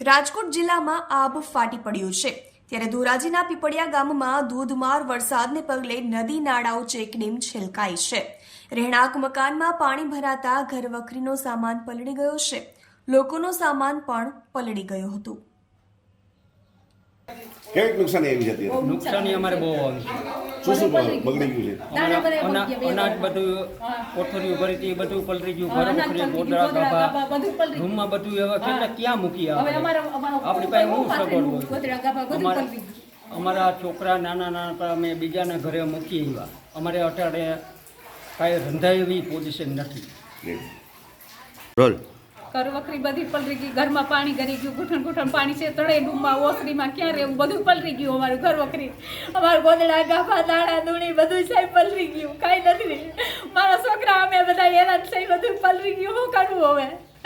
રાજકોટ જિલ્લામાં આબ ફાટી પડ્યું છે. ત્યારે ધોરાજીના પીપળિયા ગામમાં ધોધમાર વરસાદને પગલે નદી નાળાઓ ચેકડેમ છલકાઈ છે. રહેણાંક મકાનમાં પાણી ભરાતા ઘરવખરીનો સામાન પલળી ગયો છે. લોકોનો સામાન પણ પલળી ગયો હતો. કેવીક નુકસાની આવી જતી નુકસાની અમારે બહુ આવી છે. શું શું બગડી ગયું છે? અનાજ બધું કોથળીઓ ભરી હતી બધું પલરી ગયું ઘર અનાજ ગોદડા ગાભા. રૂમમાં બધું હવે કેટલા ક્યાં મૂકી હવે આપણે? અમારા અમારા આપણી પાસે હું સગવડ હોય અમારા અમારા છોકરા નાના નાના પણ અમે બીજાના ઘરે મૂકી આવ્યા. અમારે અટાડે કાંઈ રંધાય એવી પોઝિશન નથી રોલ. કરવખરી બધી પલરી ગઈ, ઘરમાં પાણી ગરી ગયું, ઘૂંટણ ઘૂંટણ પાણી છે તળે ડૂમમાં ઓસરીમાં ક્યાં રહેવું? બધું પલરી ગયું અમારું ઘરવખરી. અમારું ગોદડા, ગાભા, દાણા, દૂણી બધું સાહેબ પલરી ગયું. કાંઈ નથી મારા છોકરા અમે બધા હેરાન થઈ, બધું પલરી ગયું. શું કરવું હવે?